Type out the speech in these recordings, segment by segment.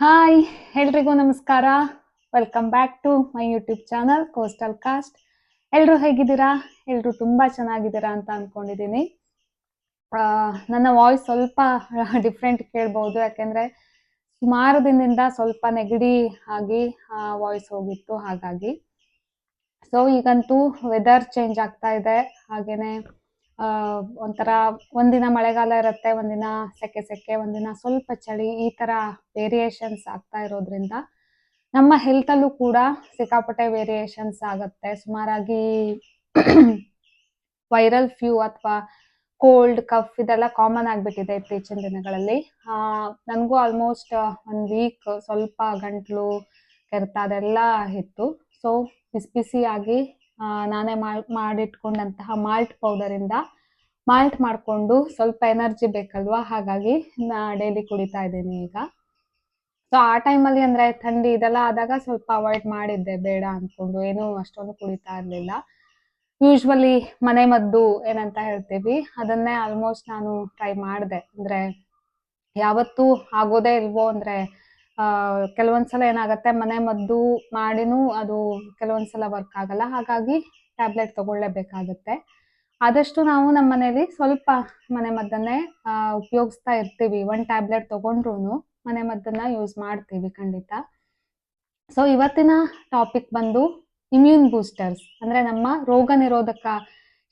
Hi, ಎಲ್ರಿಗೂ ನಮಸ್ಕಾರ. Welcome back to my YouTube channel coastal cast ಎಲ್ಲರೂ ಹೇಗಿದ್ದೀರಾ? ಎಲ್ಲರೂ ತುಂಬ ಚೆನ್ನಾಗಿದ್ದೀರಾ ಅಂತ ಅಂದ್ಕೊಂಡಿದ್ದೀನಿ ನನ್ನ ವಾಯ್ಸ್ ಸ್ವಲ್ಪ ಡಿಫ್ರೆಂಟ್ ಕೇಳ್ಬೋದು, ಯಾಕೆಂದರೆ ಸುಮಾರು ದಿನದಿಂದ ಸ್ವಲ್ಪ ನೆಗಡಿ ಆಗಿ ವಾಯ್ಸ್ ಹೋಗಿತ್ತು ಹಾಗಾಗಿ. ಸೊ ಈಗಂತೂ ವೆದರ್ ಚೇಂಜ್ ಆಗ್ತಾ ಇದೆ. ಹಾಗೇನೆ ಒಂಥರ ಒಂದಿನ ಮಳೆಗಾಲ ಇರುತ್ತೆ, ಒಂದಿನ ಸೆಕೆ ಸೆಕೆ, ಒಂದಿನ ಸ್ವಲ್ಪ ಚಳಿ, ಈ ತರ ವೇರಿಯೇಷನ್ಸ್ ಆಗ್ತಾ ಇರೋದ್ರಿಂದ ನಮ್ಮ ಹೆಲ್ತ್ ಅಲ್ಲೂ ಕೂಡ ಸಿಕ್ಕಾಪಟ್ಟೆ ವೇರಿಯೇಷನ್ಸ್ ಆಗುತ್ತೆ. ಸುಮಾರಾಗಿ ವೈರಲ್ ಫ್ಯೂ ಅಥವಾ ಕೋಲ್ಡ್ ಕಫ್ ಇದೆಲ್ಲ ಕಾಮನ್ ಆಗಿಬಿಟ್ಟಿದೆ ಇತ್ತೀಚಿನ ದಿನಗಳಲ್ಲಿ. ನನಗೂ ಆಲ್ಮೋಸ್ಟ್ ಒಂದು ವೀಕ್ ಸ್ವಲ್ಪ ಗಂಟ್ಲು ಕೆರೆತ ಅದೆಲ್ಲ ಇತ್ತು. ಸೊ ಬಿಸಿ ಬಿಸಿಯಾಗಿ ನಾನೇ ಮಾಲ್ ಮಾಡಿಟ್ಕೊಂಡಂತಹ ಮಾಲ್ಟ್ ಇಂದ ಮಾಲ್ಟ್ ಮಾಡಿಕೊಂಡು ಸ್ವಲ್ಪ ಎನರ್ಜಿ ಬೇಕಲ್ವಾ? ಹಾಗಾಗಿ ನಾ ಡೈಲಿ ಕುಡಿತಾ ಇದ್ದೀನಿ ಈಗ. ಸೊ ಆ ಟೈಮಲ್ಲಿ ಅಂದ್ರೆ ಥಂಡಿ ಇದೆಲ್ಲ ಆದಾಗ ಸ್ವಲ್ಪ ಅವಾಯ್ಡ್ ಮಾಡಿದ್ದೆ. ಬೇಡ ಅನ್ಕೊಂಡು ಏನು ಅಷ್ಟೊಂದು ಕುಡಿತಾ ಇರಲಿಲ್ಲ. ಯೂಶ್ವಲಿ ಮನೆ ಮದ್ದು ಏನಂತ ಹೇಳ್ತೀವಿ. ಅದನ್ನೇ ಆಲ್ಮೋಸ್ಟ್ ನಾನು ಟ್ರೈ ಮಾಡಿದೆ. ಅಂದ್ರೆ ಯಾವತ್ತೂ ಆಗೋದೇ ಇಲ್ವೋ ಅಂದ್ರೆ ಕೆಲವೊಂದ್ಸಲ ಏನಾಗತ್ತೆ, ಮನೆ ಮದ್ದು ಮಾಡಿನೂ ಅದು ಕೆಲವೊಂದ್ಸಲ ವರ್ಕ್ ಆಗಲ್ಲ. ಹಾಗಾಗಿ ಟ್ಯಾಬ್ಲೆಟ್ ತಗೊಳ್ಳೇಬೇಕಾಗತ್ತೆ. ಆದಷ್ಟು ನಾವು ನಮ್ಮ ಮನೇಲಿ ಸ್ವಲ್ಪ ಮನೆ ಮದ್ದನ್ನೇ ಉಪಯೋಗಿಸ್ತಾ ಇರ್ತೀವಿ. ಒಂದು ಟ್ಯಾಬ್ಲೆಟ್ ತಗೊಂಡ್ರು ಮನೆ ಮದ್ದನ್ನ ಯೂಸ್ ಮಾಡ್ತೀವಿ ಖಂಡಿತ. ಸೊ ಇವತ್ತಿನ ಟಾಪಿಕ್ ಬಂದು ಇಮ್ಯೂನ್ ಬೂಸ್ಟರ್ಸ್ ಅಂದ್ರೆ ನಮ್ಮ ರೋಗ ನಿರೋಧಕ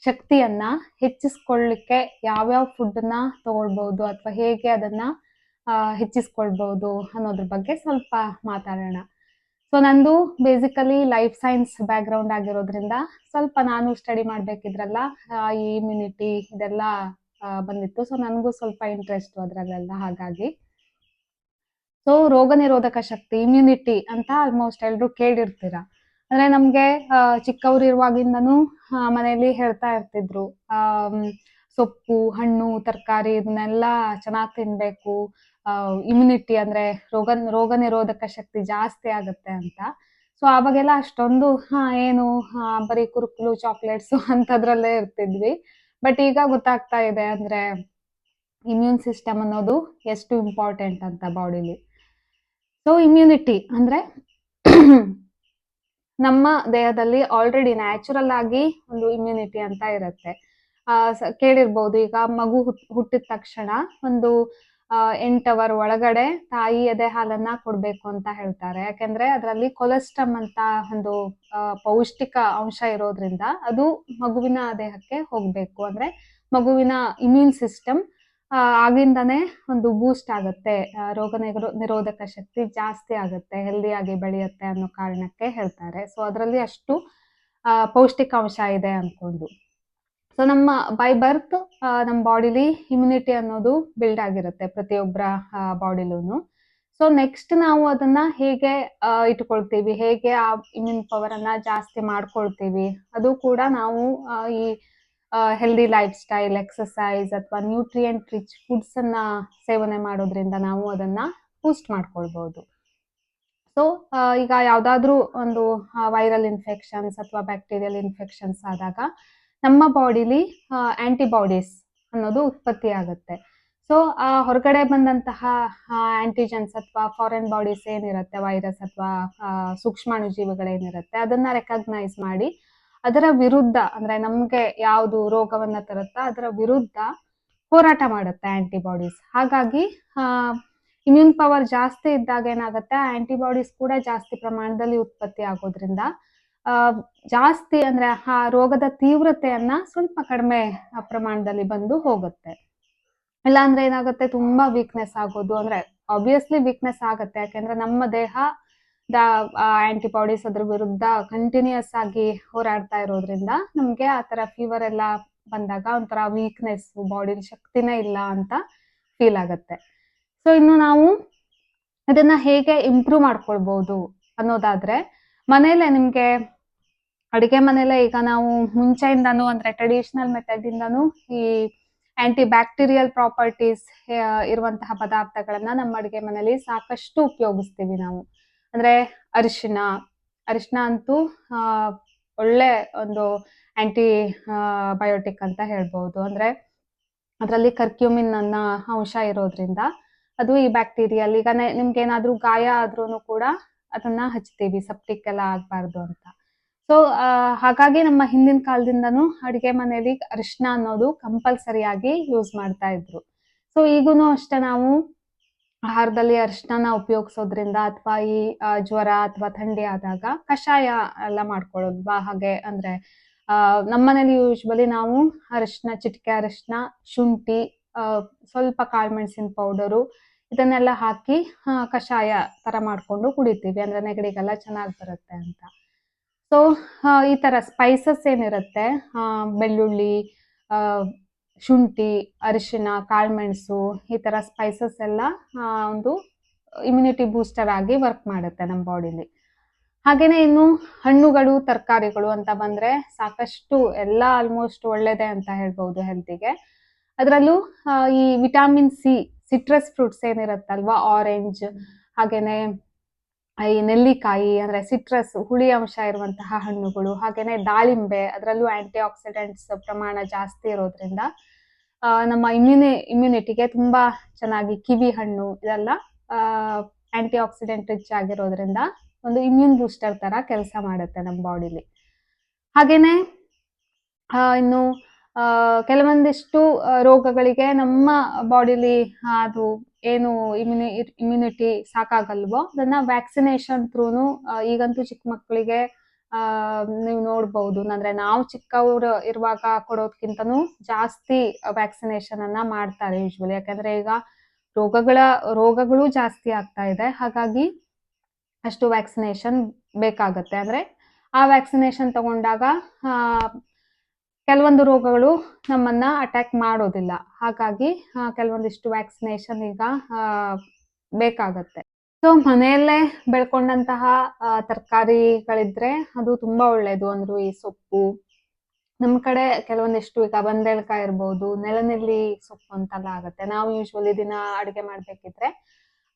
ಶಕ್ತಿಯನ್ನ ಹೆಚ್ಚಿಸ್ಕೊಳ್ಳಿಕ್ಕೆ ಯಾವ್ಯಾವ ಫುಡ್ನ ತಗೊಳ್ಬಹುದು, ಅಥವಾ ಹೇಗೆ ಅದನ್ನ ಹೆಚ್ಚಿಸ್ಕೊಳ್ಬಹುದು ಅನ್ನೋದ್ರ ಬಗ್ಗೆ ಸ್ವಲ್ಪ ಮಾತಾಡೋಣ. ಸೊ ನಂದು ಬೇಸಿಕಲಿ ಲೈಫ್ ಸೈನ್ಸ್ ಬ್ಯಾಕ್ಗ್ರೌಂಡ್ ಆಗಿರೋದ್ರಿಂದ ಸ್ವಲ್ಪ ನಾನು ಸ್ಟಡಿ ಮಾಡ್ಬೇಕಿದ್ರಲ್ಲ ಈ ಇಮ್ಯುನಿಟಿ ಇದೆಲ್ಲ ಬಂದಿತ್ತು. ಸೊ ನನಗೂ ಸ್ವಲ್ಪ ಇಂಟ್ರೆಸ್ಟ್ ಅದ್ರಲ್ಲೆಲ್ಲ ಹಾಗಾಗಿ. ಸೊ ರೋಗ ನಿರೋಧಕ ಶಕ್ತಿ ಇಮ್ಯುನಿಟಿ ಅಂತ ಆಲ್ಮೋಸ್ಟ್ ಎಲ್ಲರೂ ಕೇಳಿರ್ತೀರ. ಅಂದ್ರೆ ನಮ್ಗೆ ಚಿಕ್ಕವ್ರಿರುವಾಗಿಂದನೂ ಮನೆಯಲ್ಲಿ ಹೇಳ್ತಾ ಇರ್ತಿದ್ರು. ಸೊಪ್ಪು, ಹಣ್ಣು, ತರಕಾರಿ, ಇದನ್ನೆಲ್ಲ ಚೆನ್ನಾಗಿ ತಿನ್ಬೇಕು. ಇಮ್ಯುನಿಟಿ ಅಂದ್ರೆ ರೋಗ ರೋಗ ನಿರೋಧಕ ಶಕ್ತಿ ಜಾಸ್ತಿ ಆಗುತ್ತೆ ಅಂತ. ಸೊ ಆವಾಗೆಲ್ಲ ಅಷ್ಟೊಂದು, ಹಾ, ಏನು ಬರೀ ಕುರುಕುಲು ಚಾಕ್ಲೇಟ್ಸ್ ಅಂತದ್ರಲ್ಲೇ ಇರ್ತಿದ್ವಿ. ಬಟ್ ಈಗ ಗೊತ್ತಾಗ್ತಾ ಇದೆ ಅಂದ್ರೆ ಇಮ್ಯೂನ್ ಸಿಸ್ಟಮ್ ಅನ್ನೋದು ಎಷ್ಟು ಇಂಪಾರ್ಟೆಂಟ್ ಅಂತ ಬಾಡಿಲಿ ಸೊ ಇಮ್ಯುನಿಟಿ ಅಂದ್ರೆ ನಮ್ಮ ದೇಹದಲ್ಲಿ ಆಲ್ರೆಡಿ ನ್ಯಾಚುರಲ್ ಆಗಿ ಒಂದು ಇಮ್ಯುನಿಟಿ ಅಂತ ಇರುತ್ತೆ. ಕೇಳಿರ್ಬೋದು ಈಗ ಮಗು ಹುಟ್- ಹುಟ್ಟಿದ ತಕ್ಷಣ ಒಂದು ಎಂಟು ಅವರ್ ಒಳಗಡೆ ತಾಯಿ ಎದೆ ಹಾಲನ್ನ ಕೊಡ್ಬೇಕು ಅಂತ ಹೇಳ್ತಾರೆ. ಯಾಕಂದ್ರೆ ಅದರಲ್ಲಿ ಕೊಲೆಸ್ಟ್ರಮ್ ಅಂತ ಒಂದು ಪೌಷ್ಟಿಕ ಅಂಶ ಇರೋದ್ರಿಂದ ಅದು ಮಗುವಿನ ದೇಹಕ್ಕೆ ಹೋಗ್ಬೇಕು. ಅಂದ್ರೆ ಮಗುವಿನ ಇಮ್ಯೂನ್ ಸಿಸ್ಟಮ್ ಆಗಿಂದಾನೇ ಒಂದು ಬೂಸ್ಟ್ ಆಗುತ್ತೆ. ರೋಗ ನಿರೋ- ನಿರೋಧಕ ಶಕ್ತಿ ಜಾಸ್ತಿ ಆಗುತ್ತೆ ಹೆಲ್ದಿಯಾಗಿ ಬೆಳೆಯುತ್ತೆ ಅನ್ನೋ ಕಾರಣಕ್ಕೆ ಹೇಳ್ತಾರೆ. ಸೊ ಅದರಲ್ಲಿ ಅಷ್ಟು ಪೌಷ್ಟಿಕಾಂಶ ಇದೆ ಅನ್ಕೊಂಡು. ಸೊ ನಮ್ಮ ಬೈ ಬರ್ತ್ ನಮ್ಮ ಬಾಡಿಲಿ ಇಮ್ಯುನಿಟಿ ಅನ್ನೋದು ಬಿಲ್ಡ್ ಆಗಿರುತ್ತೆ ಪ್ರತಿಯೊಬ್ಬರ ಬಾಡಿಲೂನು ಸೊ ನೆಕ್ಸ್ಟ್ ನಾವು ಅದನ್ನ ಹೇಗೆ ಇಟ್ಕೊಳ್ತೀವಿ? ಹೇಗೆ ಆ ಇಮ್ಯೂನ್ ಪವರ್ ಅನ್ನ ಜಾಸ್ತಿ ಮಾಡ್ಕೊಳ್ತೀವಿ? ಅದು ಕೂಡ ನಾವು ಈ ಹೆಲ್ದಿ ಲೈಫ್ ಸ್ಟೈಲ್ ಎಕ್ಸಸೈಸ್ ಅಥವಾ ನ್ಯೂಟ್ರಿಯೆಂಟ್ ರಿಚ್ ಫುಡ್ಸ್ ಅನ್ನ ಸೇವನೆ ಮಾಡೋದ್ರಿಂದ ನಾವು ಅದನ್ನ ಬೂಸ್ಟ್ ಮಾಡ್ಕೊಳ್ಬಹುದು ಸೊ ಈಗ ಯಾವ್ದಾದ್ರೂ ಒಂದು ವೈರಲ್ ಇನ್ಫೆಕ್ಷನ್ಸ್ ಅಥವಾ ಬ್ಯಾಕ್ಟೀರಿಯಲ್ ಇನ್ಫೆಕ್ಷನ್ಸ್ ಆದಾಗ ನಮ್ಮ ಬಾಡಿಲಿ ಆಂಟಿಬಾಡೀಸ್ ಅನ್ನೋದು ಉತ್ಪತ್ತಿ ಆಗುತ್ತೆ. ಸೊ ಹೊರಗಡೆ ಬಂದಂತಹ ಆಂಟಿಜನ್ಸ್ ಅಥವಾ ಫಾರಿನ್ ಬಾಡೀಸ್ ಏನಿರುತ್ತೆ ವೈರಸ್ ಅಥವಾ ಸೂಕ್ಷ್ಮಾಣುಜೀವಿಗಳೇನಿರುತ್ತೆ ಅದನ್ನ ರೆಕಗ್ನೈಸ್ ಮಾಡಿ ಅದರ ವಿರುದ್ಧ ಅಂದ್ರೆ ನಮ್ಗೆ ಯಾವುದು ರೋಗವನ್ನ ತರುತ್ತಾ ಅದರ ವಿರುದ್ಧ ಹೋರಾಟ ಮಾಡುತ್ತೆ ಆಂಟಿಬಾಡೀಸ್ ಹಾಗಾಗಿ ಇಮ್ಯೂನ್ ಪವರ್ ಜಾಸ್ತಿ ಇದ್ದಾಗ ಏನಾಗುತ್ತೆ ಆಂಟಿಬಾಡೀಸ್ ಕೂಡ ಜಾಸ್ತಿ ಪ್ರಮಾಣದಲ್ಲಿ ಉತ್ಪತ್ತಿ ಆಗೋದ್ರಿಂದ ಆ, ಜಾಸ್ತಿ ಅಂದ್ರೆ ಆ ರೋಗದ ತೀವ್ರತೆಯನ್ನ ಸ್ವಲ್ಪ ಕಡಿಮೆ ಪ್ರಮಾಣದಲ್ಲಿ ಬಂದು ಹೋಗುತ್ತೆ. ಇಲ್ಲ ಅಂದ್ರೆ ಏನಾಗುತ್ತೆ? ತುಂಬಾ ವೀಕ್ನೆಸ್ ಆಗೋದು. ಅಂದ್ರೆ ಆಬ್ವಿಯಸ್ಲಿ ವೀಕ್ನೆಸ್ ಆಗುತ್ತೆ. ಯಾಕೆಂದ್ರೆ ನಮ್ಮ ದೇಹ ದ ಆಂಟಿಬಾಡೀಸ್ ಅದ್ರ ವಿರುದ್ಧ ಕಂಟಿನ್ಯೂಸ್ ಆಗಿ ಹೋರಾಡ್ತಾ ಇರೋದ್ರಿಂದ ನಮ್ಗೆ ಆ ತರ ಫೀವರ್ ಎಲ್ಲ ಬಂದಾಗ ಒಂಥರ ವೀಕ್ನೆಸ್ ಬಾಡಿಲಿ ಶಕ್ತಿನೇ ಇಲ್ಲ ಅಂತ ಫೀಲ್ ಆಗುತ್ತೆ. ಸೊ ಇನ್ನು ನಾವು ಅದನ್ನ ಹೇಗೆ ಇಂಪ್ರೂವ್ ಮಾಡ್ಕೊಳ್ಬಹುದು ಅನ್ನೋದಾದ್ರೆ ಮನೇಲೆ ನಿಮ್ಗೆ ಅಡಿಗೆ ಮನೇಲೆ ಈಗ ನಾವು ಮುಂಚೆಯಿಂದಾನು ಅಂದ್ರೆ ಟ್ರೆಡಿಷನಲ್ ಮೆಥಡ್ ಇಂದಾನು ಈ ಆಂಟಿ ಬ್ಯಾಕ್ಟೀರಿಯಲ್ ಪ್ರಾಪರ್ಟೀಸ್ ಇರುವಂತಹ ಪದಾರ್ಥಗಳನ್ನ ನಮ್ಮ ಅಡುಗೆ ಮನೆಯಲ್ಲಿ ಸಾಕಷ್ಟು ಉಪಯೋಗಿಸ್ತೀವಿ ನಾವು. ಅಂದ್ರೆ ಅರಿಶಿನ ಅರಿಶಿನ ಅಂತೂ ಒಳ್ಳೆ ಒಂದು ಆಂಟಿ ಬಯೋಟಿಕ್ ಅಂತ ಹೇಳ್ಬಹುದು ಅಂದ್ರೆ ಅದರಲ್ಲಿ ಕರ್ಕ್ಯೂಮಿನ್ ಅನ್ನ ಅಂಶ ಇರೋದ್ರಿಂದ ಅದು ಈ ಬ್ಯಾಕ್ಟೀರಿಯಲ್ ಈಗ ನಿಮ್ಗೆ ಏನಾದ್ರೂ ಗಾಯ ಆದ್ರೂ ಕೂಡ ಅದನ್ನ ಹಚ್ತೀವಿ ಸಪ್ಟಿಕ್ ಎಲ್ಲ ಆಗ್ಬಾರ್ದು ಅಂತ. ಸೊ ಹಾಗಾಗಿ ನಮ್ಮ ಹಿಂದಿನ ಕಾಲದಿಂದನೂ ಅಡುಗೆ ಮನೆಯಲ್ಲಿ ಅರಿಶಿನ ಅನ್ನೋದು ಕಂಪಲ್ಸರಿಯಾಗಿ ಯೂಸ್ ಮಾಡ್ತಾ ಇದ್ರು. ಸೊ ಈಗೂನು ಅಷ್ಟೇ ನಾವು ಆಹಾರದಲ್ಲಿ ಅರಿಶಿನ ಉಪಯೋಗಿಸೋದ್ರಿಂದ ಅಥವಾ ಈ ಜ್ವರ ಅಥವಾ ಥಂಡಿ ಆದಾಗ ಕಷಾಯ ಎಲ್ಲ ಮಾಡ್ಕೊಳ್ಳೋದ್ವಾ ಹಾಗೆ ಅಂದ್ರೆ ನಮ್ಮನೇಲಿ ಯೂಶ್ವಲಿ ನಾವು ಅರಿಶಿನ ಚಿಟಿಕೆ ಅರಿಶಿನ ಶುಂಠಿ ಸ್ವಲ್ಪ ಕಾಳುಮೆಣಸಿನ ಪೌಡರು ಇದನ್ನೆಲ್ಲ ಹಾಕಿ ಕಷಾಯ ತರ ಮಾಡ್ಕೊಂಡು ಕುಡಿತೀವಿ. ಅಂದ್ರೆ ನೆಗಡಿಗೆಲ್ಲ ಚೆನ್ನಾಗಿ ಬರುತ್ತೆ ಅಂತ. ಸೊ ಈ ತರ ಸ್ಪೈಸಸ್ ಏನಿರುತ್ತೆ? ಬೆಳ್ಳುಳ್ಳಿ ಶುಂಠಿ ಅರಿಶಿನ ಕಾಳುಮೆಣಸು ಈ ತರ ಸ್ಪೈಸಸ್ ಎಲ್ಲ ಒಂದು ಇಮ್ಯುನಿಟಿ ಬೂಸ್ಟರ್ ಆಗಿ ವರ್ಕ್ ಮಾಡುತ್ತೆ ನಮ್ಮ ಬಾಡಿಲಿ ಹಾಗೇನೆ ಇನ್ನು ಹಣ್ಣುಗಳು, ತರಕಾರಿಗಳು ಅಂತ ಬಂದ್ರೆ ಸಾಕಷ್ಟು ಎಲ್ಲ ಆಲ್ಮೋಸ್ಟ್ ಒಳ್ಳೇದೆ ಅಂತ ಹೇಳ್ಬೋದು ಹೆಲ್ತಿಗೆ ಅದರಲ್ಲೂ ಈ ವಿಟಾಮಿನ್ ಸಿ ಸಿಟ್ರಸ್ ಫ್ರೂಟ್ಸ್ ಏನಿರುತ್ತಲ್ವಾ? ಆರೆಂಜ್ ಹಾಗೇನೆ ಈ ನೆಲ್ಲಿಕಾಯಿ ಅಂದ್ರೆ ಸಿಟ್ರಸ್ ಹುಳಿ ಅಂಶ ಇರುವಂತಹ ಹಣ್ಣುಗಳು, ಹಾಗೇನೆ ದಾಳಿಂಬೆ, ಅದರಲ್ಲೂ ಆಂಟಿ ಆಕ್ಸಿಡೆಂಟ್ಸ್ ಪ್ರಮಾಣ ಜಾಸ್ತಿ ಇರೋದ್ರಿಂದ ನಮ್ಮ ಇಮ್ಯುನಿ ಇಮ್ಯುನಿಟಿಗೆ ತುಂಬಾ ಚೆನ್ನಾಗಿ ಕಿವಿ ಹಣ್ಣು ಇದೆಲ್ಲ ಆಂಟಿ ಆಕ್ಸಿಡೆಂಟ್ ರಿಚ್ ಆಗಿರೋದ್ರಿಂದ ಒಂದು ಇಮ್ಯೂನ್ ಬೂಸ್ಟರ್ ತರ ಕೆಲಸ ಮಾಡುತ್ತೆ ನಮ್ಮ ಬಾಡಿಲಿ ಹಾಗೇನೆ ಇನ್ನು ಕೆಲವೊಂದಿಷ್ಟು ರೋಗಗಳಿಗೆ ನಮ್ಮ ಬಾಡಿಲಿ ಅದು ಏನು ಇಮ್ಯುನಿ, ಇಮ್ಯುನಿಟಿ ಸಾಕಾಗಲ್ವೋ, ಅದನ್ನ ವ್ಯಾಕ್ಸಿನೇಷನ್ ಥ್ರೂನು ಈಗಂತೂ ಚಿಕ್ಕ ಮಕ್ಕಳಿಗೆ ನೀವು ನೋಡ್ಬಹುದು ಅಂದ್ರೆ ನಾವು ಚಿಕ್ಕವರು ಇರುವಾಗ ಕೊಡೋದ್ಕಿಂತನೂ ಜಾಸ್ತಿ ವ್ಯಾಕ್ಸಿನೇಷನ್ ಅನ್ನ ಮಾಡ್ತಾರೆ ಯೂಶ್ವಲಿ ಯಾಕಂದ್ರೆ ಈಗ ರೋಗಗಳ, ರೋಗಗಳು ಜಾಸ್ತಿ ಆಗ್ತಾ ಇದೆ. ಹಾಗಾಗಿ ಅಷ್ಟು ವ್ಯಾಕ್ಸಿನೇಷನ್ ಬೇಕಾಗತ್ತೆ. ಅಂದ್ರೆ ಆ ವ್ಯಾಕ್ಸಿನೇಷನ್ ತಗೊಂಡಾಗ ಕೆಲವೊಂದು ರೋಗಗಳು ನಮ್ಮನ್ನ ಅಟ್ಯಾಕ್ ಮಾಡೋದಿಲ್ಲ. ಹಾಗಾಗಿ ಕೆಲವೊಂದಿಷ್ಟು ವ್ಯಾಕ್ಸಿನೇಷನ್ ಈಗ ಬೇಕಾಗತ್ತೆ. ಸೊ ಮನೆಯಲ್ಲೇ ಬೆಳ್ಕೊಂಡಂತಹ ತರಕಾರಿಗಳಿದ್ರೆ ಅದು ತುಂಬಾ ಒಳ್ಳೇದು. ಅಂದ್ರು ಈ ಸೊಪ್ಪು. ನಮ್ಮ ಕಡೆ ಕೆಲವೊಂದಿಷ್ಟು ಈಗ ಬಂದೇಳ್ಕಾಯಿ ಇರ್ಬೋದು, ನೆಲನೆಲ್ಲಿ ಸೊಪ್ಪು ಅಂತೆಲ್ಲ ಆಗುತ್ತೆ. ನಾವು ಯೂಶ್ವಲಿ ದಿನ ಅಡುಗೆ ಮಾಡ್ಬೇಕಿದ್ರೆ,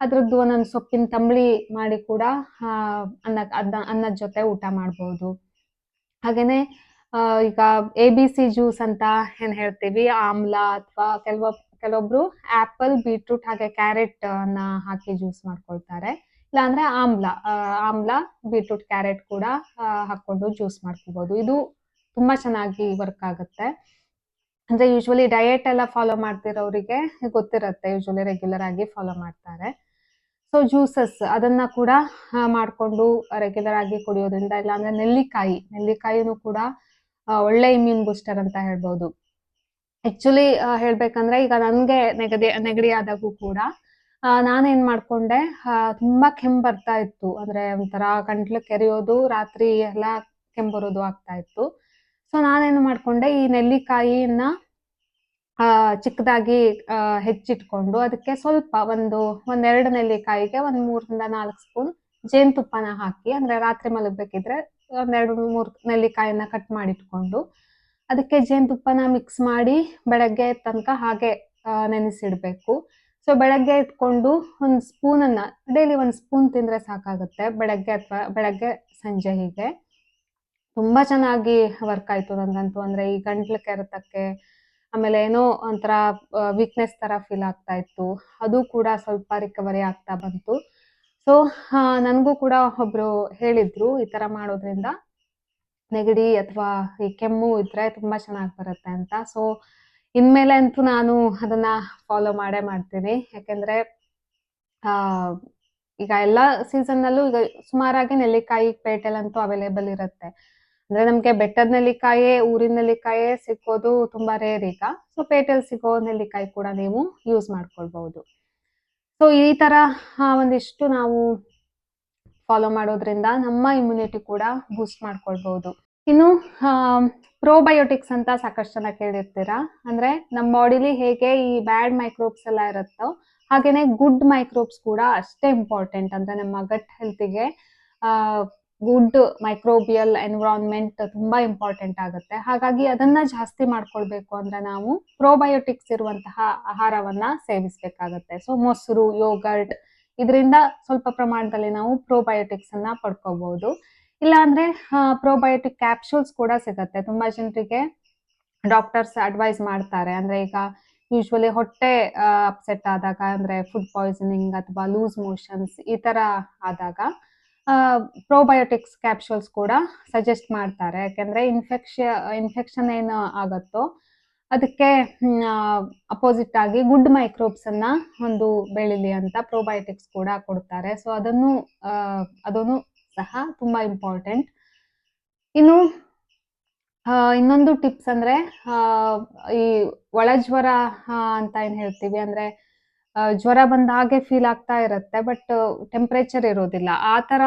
ಅದ್ರದ್ದು ಒಂದೊಂದು ಸೊಪ್ಪಿನ ತಂಬಳಿ ಮಾಡಿ ಕೂಡ ಅನ್ನ ಅನ್ನ ಅನ್ನದ ಜೊತೆ ಊಟ ಮಾಡ್ಬೋದು. ಹಾಗೇನೆ ಈಗ ಎ ಬಿ ಸಿ ಜ್ಯೂಸ್ ಅಂತ ಏನ್ ಹೇಳ್ತೀವಿ? ಆಮ್ಲ ಅಥವಾ ಕೆಲವ, ಕೆಲವೊಬ್ರು ಆಪಲ್ ಬೀಟ್ರೂಟ್ ಹಾಗೆ ಕ್ಯಾರೆಟ್ ಅನ್ನ ಹಾಕಿ ಜ್ಯೂಸ್ ಮಾಡ್ಕೊಳ್ತಾರೆ. ಇಲ್ಲಾಂದ್ರೆ ಆಮ್ಲ ಆಮ್ಲ ಬೀಟ್ರೂಟ್ ಕ್ಯಾರೆಟ್ ಕೂಡ ಹಾಕೊಂಡು ಜ್ಯೂಸ್ ಮಾಡ್ಕೋಬಹುದು ಇದು ತುಂಬಾ ಚೆನ್ನಾಗಿ ವರ್ಕ್ ಆಗುತ್ತೆ. ಅಂದ್ರೆ ಯೂಶ್ವಲಿ ಡಯಟ್ ಎಲ್ಲ ಫಾಲೋ ಮಾಡ್ತಿರೋರಿಗೆ ಗೊತ್ತಿರುತ್ತೆ ಯೂಶ್ವಲಿ ರೆಗ್ಯುಲರ್ ಆಗಿ ಫಾಲೋ ಮಾಡ್ತಾರೆ. ಸೊ ಜ್ಯೂಸಸ್ ಅದನ್ನ ಕೂಡ ಮಾಡ್ಕೊಂಡು ರೆಗ್ಯುಲರ್ ಆಗಿ ಕುಡಿಯೋದ್ರಿಂದ ಇಲ್ಲಾಂದ್ರೆ ನೆಲ್ಲಿಕಾಯಿ, ನೆಲ್ಲಿಕಾಯಿನೂ ಕೂಡ ಒಳ್ಳೆ ಇಮ್ಯೂನ್ ಬೂಸ್ಟರ್ ಅಂತ ಹೇಳ್ಬೋದು. ಆಕ್ಚುಲಿ ಹೇಳ್ಬೇಕಂದ್ರೆ ಈಗ ನನ್ಗೆ ನೆಗಡಿ ನೆಗಡಿ ಆದಾಗೂ ಕೂಡ ನಾನೇನ್ ಮಾಡ್ಕೊಂಡೆ ತುಂಬಾ ಕೆಮ್ಮು ಬರ್ತಾ ಇತ್ತು. ಅಂದ್ರೆ ಒಂಥರ ಗಂಟ್ಲು ಕೆರೆಯೋದು, ರಾತ್ರಿ ಎಲ್ಲ ಕೆಮ್ಮು ಬರೋದು ಆಗ್ತಾ ಇತ್ತು. ಸೊ ನಾನೇನು ಮಾಡ್ಕೊಂಡೆ, ಈ ನೆಲ್ಲಿಕಾಯಿನ ಚಿಕ್ಕದಾಗಿ ಹೆಚ್ಚಿಟ್ಕೊಂಡು ಅದಕ್ಕೆ ಸ್ವಲ್ಪ ಒಂದು, ಒಂದೆರಡು ನೆಲ್ಲಿಕಾಯಿಗೆ ಒಂದ್ ಮೂರರಿಂದ ನಾಲ್ಕು ಸ್ಪೂನ್ ಜೇನುತುಪ್ಪನ ಹಾಕಿ, ಅಂದ್ರೆ ರಾತ್ರಿ ಮಲಗ್ಬೇಕಿದ್ರೆ ಒಂದೆರಡು ಮೂರು ನೆಲ್ಲಿಕಾಯಿನ ಕಟ್ ಮಾಡಿಟ್ಕೊಂಡು ಅದಕ್ಕೆ ಜೇನುತುಪ್ಪನ ಮಿಕ್ಸ್ ಮಾಡಿ ಬೆಳಗ್ಗೆ ತನಕ ಹಾಗೆ ನೆನೆಸಿಡಬೇಕು. ಸೊ ಬೆಳಗ್ಗೆ ಇಟ್ಕೊಂಡು ಒಂದು ಸ್ಪೂನನ್ನ ಡೈಲಿ ಒಂದು ಸ್ಪೂನ್ ತಿಂದ್ರೆ ಸಾಕಾಗುತ್ತೆ, ಬೆಳಗ್ಗೆ ಅಥವಾ ಬೆಳಗ್ಗೆ ಸಂಜೆ ಹೀಗೆ. ತುಂಬಾ ಚೆನ್ನಾಗಿ ವರ್ಕ್ ಆಯ್ತು ನಂಗಂತೂ. ಅಂದ್ರೆ ಈ ಗಂಟ್ಲು ಕೆರೆತಕ್ಕೆ ಆಮೇಲೆ ಏನೋ ಒಂಥರ ವೀಕ್ನೆಸ್ ತರ ಫೀಲ್ ಆಗ್ತಾ ಇತ್ತು. ಅದು ಕೂಡ ಸ್ವಲ್ಪ ರಿಕವರಿ ಆಗ್ತಾ ಬಂತು. ಸೊ ನನಗೂ ಕೂಡ ಒಬ್ರು ಹೇಳಿದ್ರು ಈ ತರ ಮಾಡೋದ್ರಿಂದ. ನೆಗಡಿ ಅಥವಾ ಈ ಕೆಮ್ಮು ಇದ್ರೆ ತುಂಬಾ ಚೆನ್ನಾಗಿ ಬರುತ್ತೆ ಅಂತ. ಸೊ ಇನ್ಮೇಲೆ ಅಂತೂ ನಾನು ಅದನ್ನ ಫಾಲೋ ಮಾಡೇ ಮಾಡ್ತೀನಿ. ಯಾಕೆಂದ್ರೆ, ಆ, ಈಗ ಎಲ್ಲಾ ಸೀಸನ್ ನಲ್ಲೂ ಈಗ ಸುಮಾರಾಗಿ ನೆಲ್ಲಿಕಾಯಿ ಪೇಟೆಲಂತೂ ಅವೈಲೇಬಲ್ ಇರುತ್ತೆ. ಅಂದ್ರೆ ನಮ್ಗೆ ಬೆಟ್ಟದ ನೆಲ್ಲಿಕಾಯೇ, ಊರಿನ ನೆಲ್ಲಿಕಾಯಿ ಸಿಕ್ಕೋದು ತುಂಬಾ ರೇರ್ ಈಗ. ಸೊ ಪೇಟೆಲ್ ಸಿಗೋ ನೆಲ್ಲಿಕಾಯಿ ಕೂಡ ನೀವು ಯೂಸ್ ಮಾಡ್ಕೊಳ್ಬಹುದು. ಸೊ ಈ ತರ ಒಂದಿಷ್ಟು ನಾವು ಫಾಲೋ ಮಾಡೋದ್ರಿಂದ ನಮ್ಮ ಇಮ್ಯುನಿಟಿ ಕೂಡ ಬೂಸ್ಟ್ ಮಾಡ್ಕೊಳ್ಬಹುದು. ಇನ್ನು ಪ್ರೋಬಯೋಟಿಕ್ಸ್ ಅಂತ ಸಾಕಷ್ಟು ಜನ ಕೇಳಿರ್ತೀರಾ? ಅಂದ್ರೆ ನಮ್ಮ ಬಾಡಿಲಿ ಹೇಗೆ ಈ ಬ್ಯಾಡ್ ಮೈಕ್ರೋಬ್ಸ್ ಎಲ್ಲ ಇರುತ್ತೋ, ಹಾಗೇನೆ ಗುಡ್ ಮೈಕ್ರೋಬ್ಸ್ ಕೂಡ ಅಷ್ಟೇ ಇಂಪಾರ್ಟೆಂಟ್ ಅಂದ್ರೆ ನಮ್ಮ ಗಟ್ ಹೆಲ್ತಿಗೆ ಗುಡ್ ಮೈಕ್ರೋಬಿಯಲ್ ಎನ್ವಿರಾನ್ಮೆಂಟ್ ತುಂಬಾ ಇಂಪಾರ್ಟೆಂಟ್ ಆಗುತ್ತೆ. ಹಾಗಾಗಿ ಅದನ್ನ ಜಾಸ್ತಿ ಮಾಡ್ಕೊಳ್ಬೇಕು ಅಂದ್ರೆ ನಾವು ಪ್ರೋಬಯೋಟಿಕ್ಸ್ ಇರುವಂತಹ ಆಹಾರವನ್ನ ಸೇವಿಸಬೇಕಾಗತ್ತೆ. ಸೊ ಮೊಸರು ಯೋಗರ್ಟ್ ಇದರಿಂದ ಸ್ವಲ್ಪ ಪ್ರಮಾಣದಲ್ಲಿ ನಾವು ಪ್ರೋಬಯೋಟಿಕ್ಸ್ ಅನ್ನ ಪಡ್ಕೋಬಹುದು ಇಲ್ಲ ಅಂದ್ರೆ ಪ್ರೋಬಯೋಟಿಕ್ ಕ್ಯಾಪ್ಸೂಲ್ಸ್ ಕೂಡ ಸಿಗತ್ತೆ. ತುಂಬಾ ಜನರಿಗೆ ಡಾಕ್ಟರ್ಸ್ ಅಡ್ವೈಸ್ ಮಾಡ್ತಾರೆ. ಅಂದ್ರೆ ಈಗ ಯೂಶ್ವಲಿ ಹೊಟ್ಟೆ ಅಪ್ಸೆಟ್ ಆದಾಗ ಅಂದ್ರೆ ಫುಡ್ ಪಾಯ್ಸನಿಂಗ್ ಅಥವಾ ಲೂಸ್ ಮೋಷನ್ಸ್ ಈ ತರ ಆದಾಗ ಪ್ರೋಬಯೋಟಿಕ್ಸ್ ಕ್ಯಾಪ್ಸೂಲ್ಸ್ ಕೂಡ ಸಜೆಸ್ಟ್ ಮಾಡ್ತಾರೆ. ಯಾಕೆಂದ್ರೆ ಇನ್ಫೆಕ್ಷ ಇನ್ಫೆಕ್ಷನ್ ಏನು ಆಗತ್ತೋ ಅದಕ್ಕೆ ಅಪೋಸಿಟ್ ಆಗಿ ಗುಡ್ ಮೈಕ್ರೋಬ್ಸ್ ಅನ್ನ ಒಂದು ಬೆಳಿಲಿ ಅಂತ ಪ್ರೋಬಯೋಟಿಕ್ಸ್ ಕೂಡ ಕೊಡ್ತಾರೆ. ಸೊ ಅದನ್ನು ಅದನ್ನು ಸಹ ತುಂಬಾ ಇಂಪಾರ್ಟೆಂಟ್ ಇನ್ನು ಇನ್ನೊಂದು ಟಿಪ್ಸ್ ಅಂದ್ರೆ ಈ ಒಳಜ್ವರ ಅಂತ ಏನ್ ಹೇಳ್ತೀವಿ ಅಂದ್ರೆ ಜ್ವರ ಬಂದ ಹಾಗೆ ಫೀಲ್ ಆಗ್ತಾ ಇರುತ್ತೆ ಬಟ್ ಟೆಂಪರೇಚರ್ ಇರೋದಿಲ್ಲ. ಆ ತರ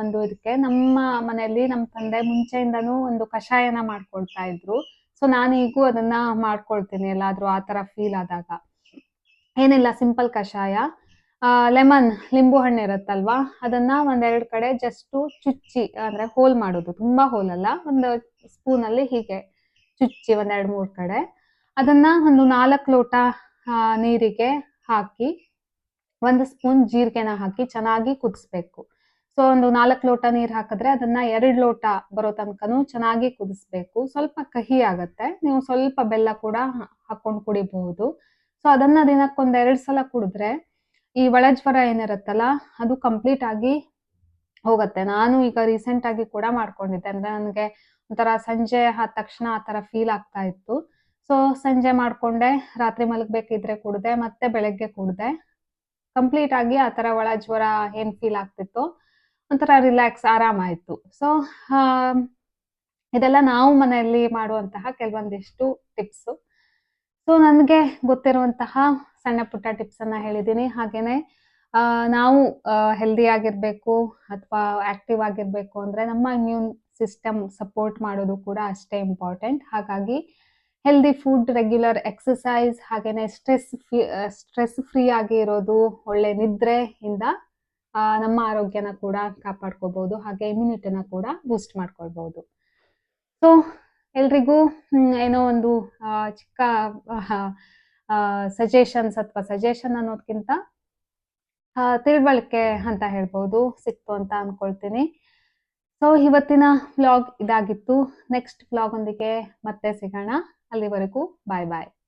ಒಂದು ಇದಕ್ಕೆ ನಮ್ಮ ಮನೆಯಲ್ಲಿ ನಮ್ಮ ತಂದೆ ಮುಂಚೆಯಿಂದನೂ ಒಂದು ಕಷಾಯನ ಮಾಡ್ಕೊಳ್ತಾ ಇದ್ರು. ಸೊ ನಾನೀಗೂ ಅದನ್ನ ಮಾಡ್ಕೊಳ್ತೀನಿ ಎಲ್ಲಾದ್ರೂ ಆ ತರ ಫೀಲ್ ಆದಾಗ. ಏನಿಲ್ಲ ಸಿಂಪಲ್ ಕಷಾಯ. ಲೆಮನ್ ಲಿಂಬು ಹಣ್ಣು ಇರುತ್ತಲ್ವಾ? ಅದನ್ನ ಒಂದೆರಡು ಕಡೆ ಜಸ್ಟ್ ಚುಚ್ಚಿ, ಅಂದ್ರೆ ಹೋಲ್ ಮಾಡೋದು. ತುಂಬಾ ಹೋಲ್ ಅಲ್ಲ, ಒಂದು ಸ್ಪೂನ್ ಅಲ್ಲಿ ಹೀಗೆ ಚುಚ್ಚಿ ಒಂದೆರಡು ಮೂರು ಕಡೆ. ಅದನ್ನ ಒಂದು ನಾಲ್ಕು ಲೋಟ ನೀರಿಗೆ ಹಾಕಿ ಒಂದು ಸ್ಪೂನ್ ಜೀರಿಗೆನ ಹಾಕಿ ಚೆನ್ನಾಗಿ ಕುದಿಸ್ಬೇಕು. ಸೊ ಒಂದು ನಾಲ್ಕು ಲೋಟ ನೀರು ಹಾಕಿದ್ರೆ ಅದನ್ನ ಎರಡು ಲೋಟ ಬರೋ ತನಕನೂ ಚೆನ್ನಾಗಿ ಕುದಿಸ್ಬೇಕು. ಸ್ವಲ್ಪ ಕಹಿ ಆಗತ್ತೆ. ನೀವು ಸ್ವಲ್ಪ ಬೆಲ್ಲ ಕೂಡ ಹಾಕೊಂಡ್ ಕುಡಿಬಹುದು. ಸೊ ಅದನ್ನ ದಿನಕ್ಕೊಂದ್ ಎರಡ್ ಸಲ ಕುಡಿದ್ರೆ ಈ ಒಳಜ್ವರ ಏನಿರುತ್ತಲ್ಲ, ಅದು ಕಂಪ್ಲೀಟ್ ಆಗಿ ಹೋಗತ್ತೆ. ನಾನು ಈಗ ರೀಸೆಂಟ್ ಆಗಿ ಕೂಡ ಮಾಡ್ಕೊಂಡಿದ್ದೆ. ಅಂದ್ರೆ ನನಗೆ ಒಂಥರ ಸಂಜೆ ಆದ ತಕ್ಷಣ ಆ ತರ ಫೀಲ್ ಆಗ್ತಾ ಇತ್ತು. ಸೊ ಸಂಜೆ ಮಾಡ್ಕೊಂಡೆ, ರಾತ್ರಿ ಮಲಗಬೇಕಿದ್ರೆ ಕುಡ್ದೆ, ಮತ್ತೆ ಬೆಳಗ್ಗೆ ಕುಡ್ದೆ. ಕಂಪ್ಲೀಟ್ ಆಗಿ ಆ ತರ ಒಳ ಜ್ವರ ಏನ್ ಫೀಲ್ ಆಗ್ತಿತ್ತು, ಒಂಥರ ರಿಲ್ಯಾಕ್ಸ್ ಆರಾಮಾಯ್ತು ಸೊ ಇದೆಲ್ಲ ನಾವು ಮನೆಯಲ್ಲಿ ಮಾಡುವಂತಹ ಕೆಲವೊಂದಿಷ್ಟು ಟಿಪ್ಸ್ ಸೊ ನನಗೆ ಗೊತ್ತಿರುವಂತಹ ಸಣ್ಣ ಪುಟ್ಟ ಟಿಪ್ಸ್ ಅನ್ನ ಹೇಳಿದ್ದೀನಿ ಹಾಗೇನೆ ನಾವು ಹೆಲ್ದಿ ಆಗಿರ್ಬೇಕು ಅಥವಾ ಆಕ್ಟಿವ್ ಆಗಿರ್ಬೇಕು ಅಂದ್ರೆ ನಮ್ಮ ಇಮ್ಯೂನ್ ಸಿಸ್ಟಮ್ ಸಪೋರ್ಟ್ ಮಾಡೋದು ಕೂಡ ಅಷ್ಟೇ ಇಂಪಾರ್ಟೆಂಟ್ ಹಾಗಾಗಿ ಹೆಲ್ದಿ ಫುಡ್ ರೆಗ್ಯುಲರ್ ಎಕ್ಸಸೈಸ್ ಹಾಗೇನೆ ಸ್ಟ್ರೆಸ್ ಫ್ರೀ ಸ್ಟ್ರೆಸ್ ಫ್ರೀ ಆಗಿ ಇರೋದು ಒಳ್ಳೆ ನಿದ್ರೆಯಿಂದ ಇಂದ ನಮ್ಮ ಆರೋಗ್ಯನ ಕೂಡ ಕಾಪಾಡ್ಕೋಬಹುದು ಹಾಗೆ ಇಮ್ಯುನಿಟಿನ ಕೂಡ ಬೂಸ್ಟ್ ಮಾಡ್ಕೊಳ್ಬಹುದು ಸೊ ಎಲ್ರಿಗೂ ಏನೋ ಒಂದು ಚಿಕ್ಕ ಸಜೆಷನ್ಸ್ ಅಥವಾ ಸಜೆಷನ್ ಅನ್ನೋದ್ಕಿಂತ ಆ, ತಿಳುವಳಿಕೆ ಅಂತ ಹೇಳ್ಬೋದು ಸಿಕ್ತು ಅಂತ ಅನ್ಕೊಳ್ತೀನಿ. ಸೊ ಇವತ್ತಿನ ವ್ಲಾಗ್ ಇದಾಗಿತ್ತು. ನೆಕ್ಸ್ಟ್ ವ್ಲಾಗ್ ಒಂದಿಗೆ ಮತ್ತೆ ಸಿಗೋಣ. కలిగే వరకు. Bye bye.